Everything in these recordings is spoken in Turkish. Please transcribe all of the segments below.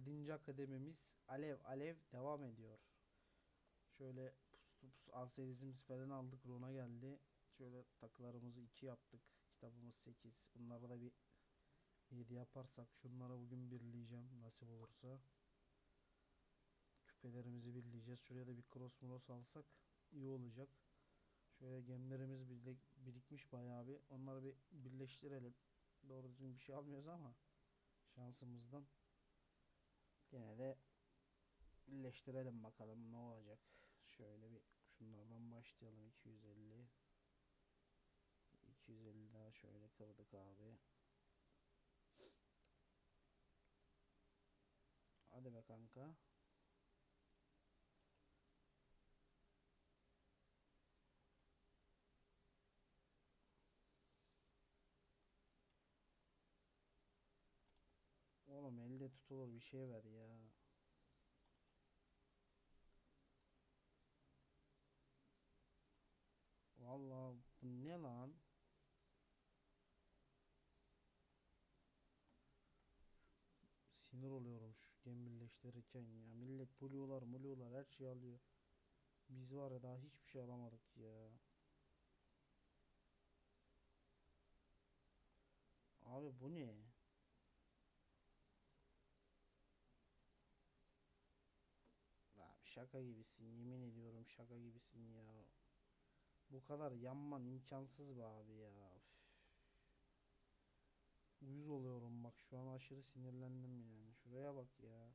Kent 7. akademimiz alev alev devam ediyor. Şöyle pus pus arsedizimiz falan aldık. Rona geldi. Şöyle takılarımızı 2 yaptık. Kitabımız 8. Bunları da bir 7 yaparsak şunlara bugün birleyeceğim nasip olursa. Küpelerimizi birleyeceğiz. Şuraya da bir cross moros alsak iyi olacak. Şöyle gemlerimiz birikmiş bayağı bir. Onları bir birleştirelim. Doğru düzgün bir şey almıyoruz ama şansımızdan gene de birleştirelim bakalım ne olacak. Şöyle bir şunlardan başlayalım 250 250 daha şöyle kırdık abi. Hadi be kanka. Oğlum elde tutulur bir şey ver ya. Vallahi bu ne lan? Sinir oluyorum şu gemi birleştirirken ya. Millet buluyorlar muluyorlar her şeyi alıyor. Biz var ya daha hiçbir şey alamadık ya. Abi bu ne? Abi şaka gibisin yemin ediyorum şaka gibisin ya. Bu kadar yanman imkansız be abi ya. Üf. Uyuz oluyorum bak şu an aşırı sinirlendim yani. Şuraya bak ya.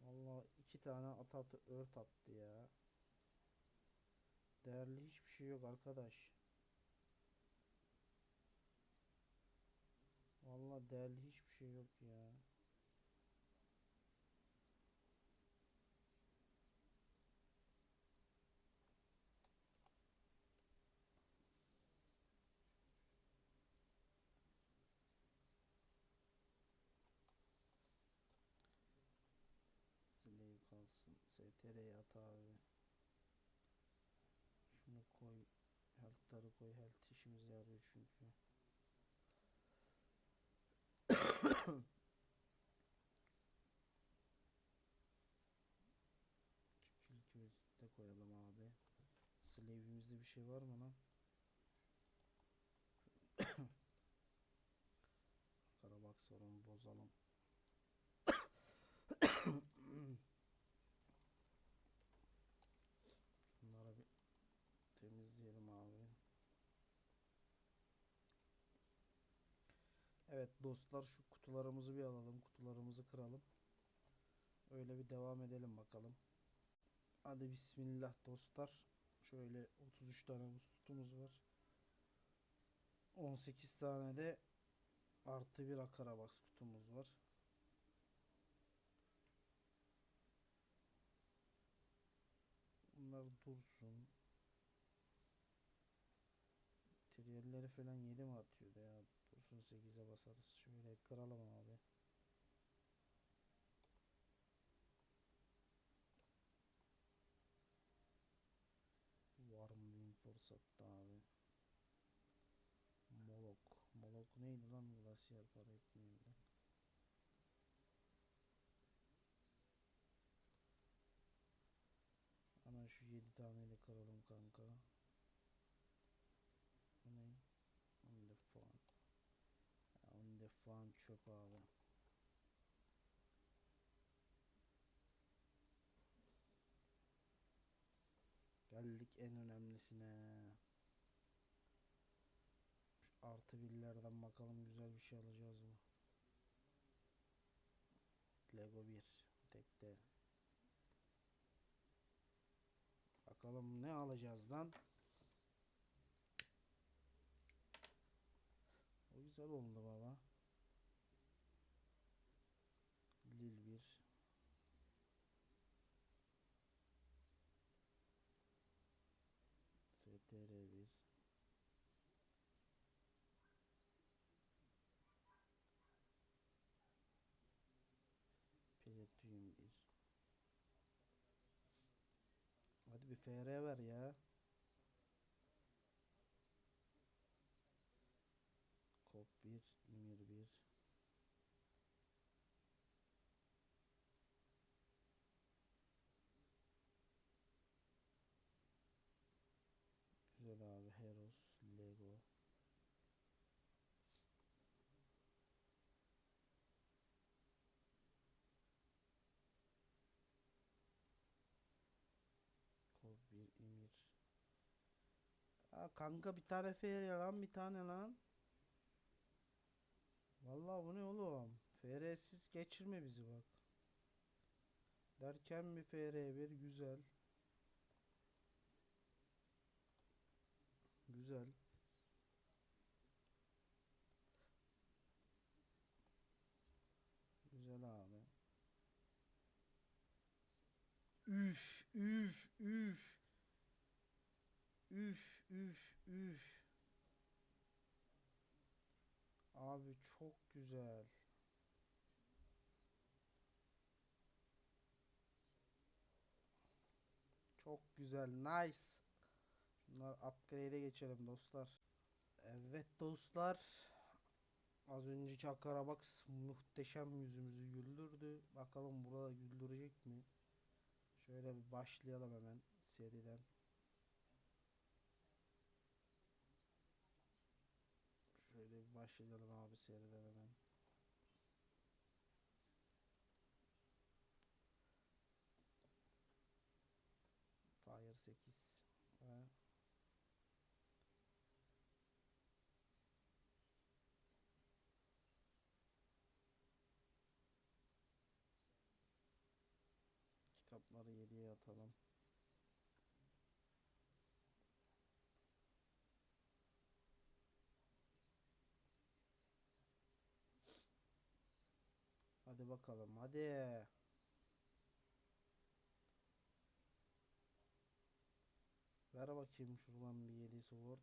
Vallahi iki tane at atı ört attı ya. Değerli hiçbir şey yok arkadaş. Vallahi değerli hiçbir şey yok ya. Slave kalsın. STR'ye at abi. Şunu koy. Health'ları koy. Health işimize yarıyor çünkü. Külkümüzü de koyalım abi. Slave'imizde bir şey var mı lan? Karabak sorunu bozalım. Bunları bir temizleyelim abi. Evet dostlar şu kutularımızı bir alalım. Kutularımızı kıralım. Öyle bir devam edelim bakalım. Hadi bismillah dostlar. Şöyle 33 tane buz var. 18 tane de artı bir akarabox kutumuz var. Bunlar dursun. Triyelleri falan 7 mi atıyordu ya? Dursun 8'e basarız. Şöyle kıralım abi. Var fırsatta abi? Molok. Molok neydi lan? Glacier para etmiyor da. Hemen şu 7 taneyle kıralım kanka. Bu ne? On the. Ya On the fan çöp abi. Geldik en önemlisine. Şu artı birlerden bakalım güzel bir şey alacağız mı? Lego 1 tekte. Bakalım ne alacağız lan? O güzel oldu baba. Lil 1 STR 1 Platinum 1 Hadi bir FR ver ya. Kop 1, İmir 1. Güzel abi Heros, Lego. Kod 1, İmir. Aa, kanka bir tane FR lan bir tane lan. Vallahi bu ne oğlum? FR'siz geçirme bizi bak. Derken bir FR bir güzel. Güzel. Güzel abi. Üf üf üf. Üf üf üf. Abi çok güzel. Çok güzel. Nice. Bunlar upgrade'e geçelim dostlar. Evet dostlar. Az önceki Akarabax muhteşem yüzümüzü güldürdü. Bakalım burada güldürecek mi? Şöyle bir başlayalım hemen seriden. Başlayalım abi seriden. Fire 8 ve kitapları 7'ye atalım. Hadi bakalım hadi. Ver bakayım şuradan bir 7 sword.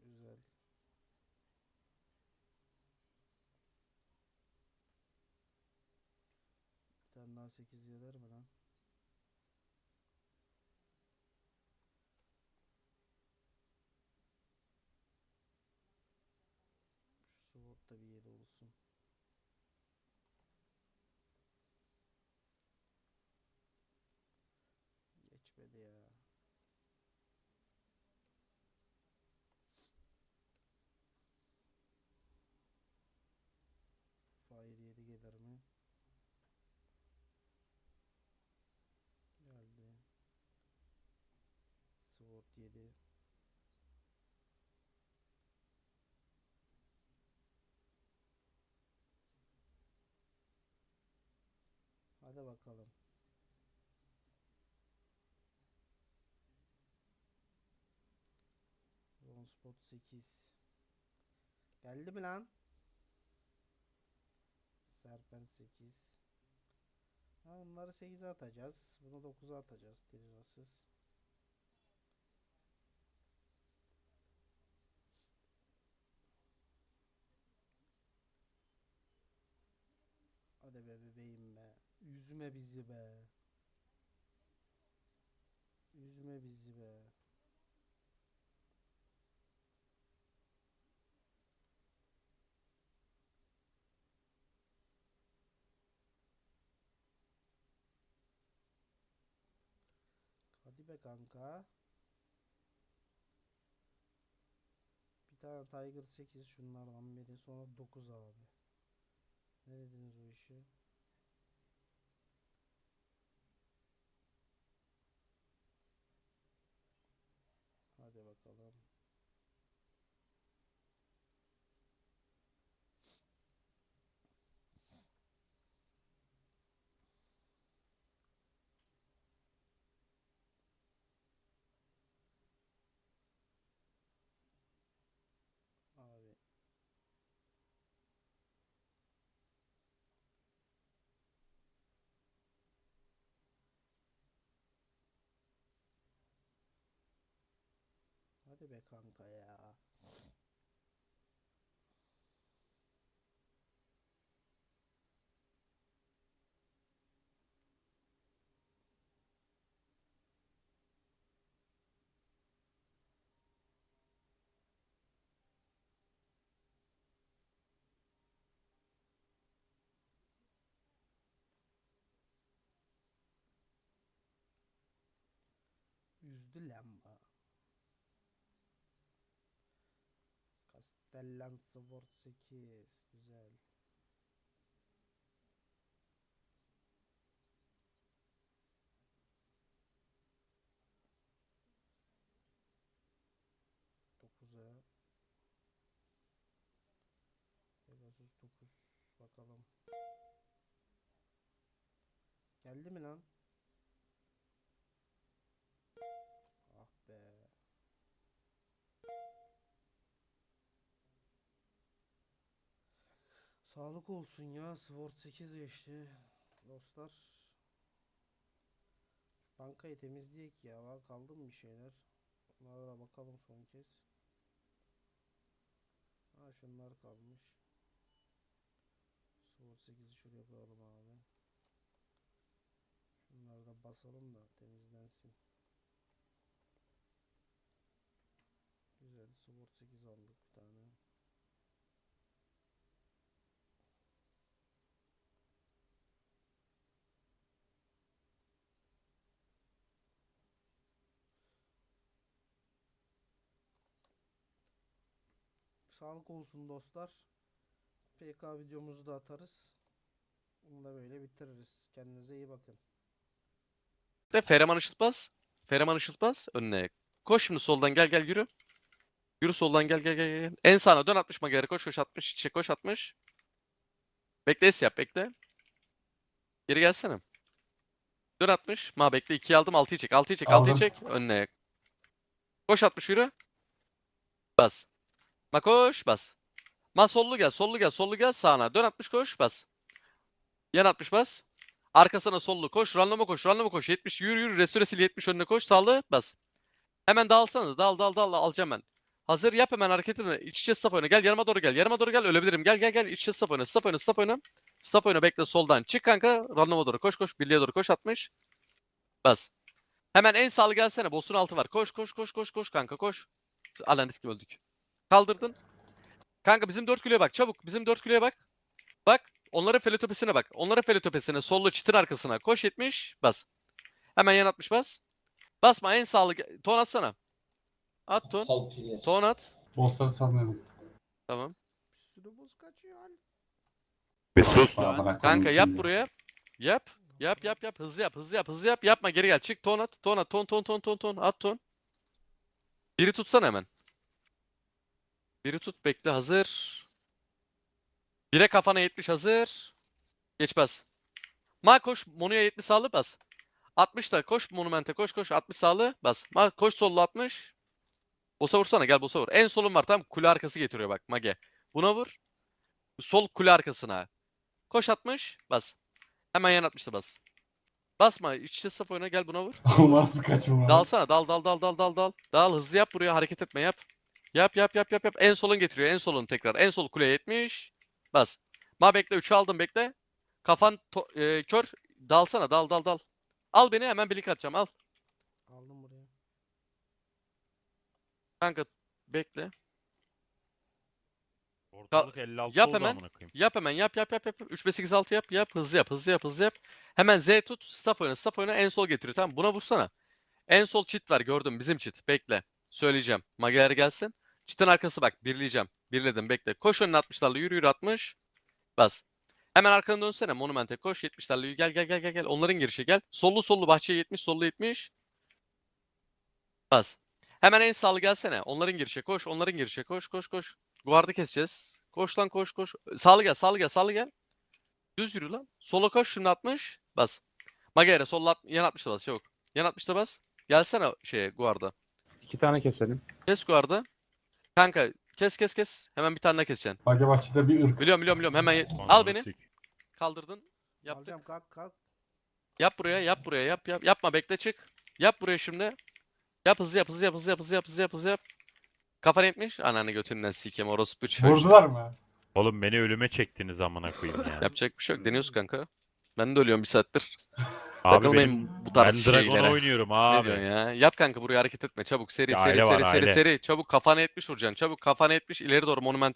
Güzel. Bir tane daha 8 gelir mi lan? Şu sword da bir 7 olsun. Geçmedi ya. Fire 7 gelir mi? Geldi. Sword 7. Hadi bakalım. Bronze spot 8. Geldi mi lan? Serpent 8. Ha, bunları 8'e atacağız. Bunu 9'a atacağız. Tirirasız. Hadi be bebeğim be. Üzme bizi be. Üzme bizi be. Hadi be kanka. Bir tane Tiger 8 şunlardan biri. Sonra 9 abi. Ne dediniz o işi? Hadi be kanka ya. Üzdü lan Castellan Sword 8. Güzel. Dokuza. Pegasus 9. Bakalım. Geldi mi lan? Sağlık olsun ya. Sword 8 geçti. Dostlar. Bankayı temizleyek ya. Var kaldı mı bir şeyler? Bunlara da bakalım son kez. Ha şunlar kalmış. Sword 8'i şuraya koyalım abi. Şunları da basalım da temizlensin. Güzel. Sword 8 aldık bir tane. Sağlık olsun dostlar. PK videomuzu da atarız. Bunu da böyle bitiririz. Kendinize iyi bakın. De Ferman ışıltmaz. Ferman ışıltmaz. Önüne. Koş şimdi soldan gel gel yürü. Yürü soldan gel gel gel gel. En sağına dön 60 geri koş koş 60. İçe koş 60. Bekle es yap bekle. Geri gelsene. Dön 60. Ma bekle 2'yi aldım 6'yı çek. 6'yı çek 6'yı Aldım. çek. Önüne. Koş 60 yürü. Bas. Ma koş bas. Ma sollu gel sollu gel sollu gel sağına. Dön 60 koş bas. Yan 60 bas. Arkasına sollu koş. Randoma koş. Randoma koş. 70 yürü yürü. Restore sil 70 önüne koş. Sağlı bas. Hemen dağılsanız. Dal dal dal alacağım ben. Hazır yap hemen hareketini. İç içe staff oyna. Gel yanıma doğru gel. Yanıma doğru gel. Ölebilirim. Gel gel gel. İç içe staff oyna. Staff oyna. Staff oyna. Staff oyna. Bekle soldan. Çık kanka. Randoma doğru. Koş koş. Birliğe doğru. Koş 60. Bas. Hemen en sağlı gelsene. Boss'un altı var. Koş koş koş koş koş kanka koş. Alan riski öldük. Kaldırdın. Kanka bizim 4 kiloya bak. Çabuk. Bizim 4 kiloya bak. Bak. Onların felotopesine bak. Onların felotopesine sollu çitin arkasına. Koş 70. Bas. Hemen yan 60 bas. Basma en sağlı. Ton atsana. At ton. Ton at. Bossları sanmıyorum. Tamam. Bir sürü buz kaçıyor. Bir sus Kanka yap buraya. Yap. Yap yap yap. Hızlı yap. Hızlı yap. Hızlı yap. Yapma geri gel. Çık ton at. Ton at. Ton ton ton ton ton. At ton. Biri tutsana hemen. Biri tut. Bekle. Hazır. Bire kafana 70 hazır. Geç bas. Ma koş. Monu'ya 70 sağlı bas. 60 da koş monumente koş koş 60 sağlı bas. Ma koş sollu 60. Bosa vursana gel bosa vur. En solun var tamam kule arkası getiriyor bak Mage. Buna vur. Sol kule arkasına. Koş 60 bas. Hemen yan 60'ta bas. Basma iç içe saf oyna gel buna vur. O nasıl bir kaçma? Dalsana dal dal dal dal dal dal. Dal hızlı yap buraya hareket etme yap. Yap yap yap yap yap. En solun getiriyor en solun tekrar. En sol kuleye 70. Bas. Ma bekle 3'ü aldım bekle. Kafan e, kör. Dalsana dal dal dal. Al beni hemen birlik atacağım al. Aldım buraya. Kanka bekle. Ortalık 56 yap oldu hemen. Yap hemen yap yap yap yap. 3 5 8 6 yap yap. Hızlı yap hızlı yap hızlı yap. Hemen Z tut. Staff oyna staff oyna en sol getiriyor tamam Buna vursana. En sol çit var gördüm bizim çit. Bekle. Söyleyeceğim. Mageler gelsin. Çitin arkası bak birleyeceğim. Birledim bekle. Koş önüne 60'larla yürü yürü 60. Bas. Hemen arkanı dönsene monumente koş 70'lerle yürü. gel gel gel gel gel. Onların girişi gel. Sollu sollu bahçeye 70 sollu 70. Bas. Hemen en sağlı gelsene. Onların girişe koş. Onların girişe koş koş koş. Guardı keseceğiz. Koş lan koş koş. Sağlı gel sağlı gel sağlı gel. Düz yürü lan. Sola koş şimdi 60. Bas. Magere solla at- yan 60'ta bas çabuk. Yan 60'ta bas. Gelsene şeye guarda. İki tane keselim. Kes guarda. Kanka kes kes kes. Hemen bir tane daha keseceksin. Bage bahçede bir ırk. Biliyorum biliyorum biliyorum. Hemen ye- al beni. Kaldırdın. Yaptık. Alacağım kalk kalk. Yap buraya, yap buraya, yap yap. Yapma bekle çık. Yap buraya şimdi. Yap hızlı yap, hızlı yap, hızlı yap, hızlı yap, hızlı yap, hızlı yap. Kafan etmiş. Ananı götünden sikeyim orospu çocuğu. Vurdular mı? Oğlum beni ölüme çektiniz amına koyayım ya. Yapacak bir şey yok. Deniyoruz kanka. Ben de ölüyorum bir saattir. Abi Takılmayın benim bu ben tarz Dragon şeylere. oynuyorum Ne abi. diyorsun ya? Yap kanka buraya hareket etme. Çabuk seri Ya seri aile var, seri seri aile. seri. Çabuk kafana etmiş vuracaksın. Çabuk kafana etmiş ileri doğru monumente.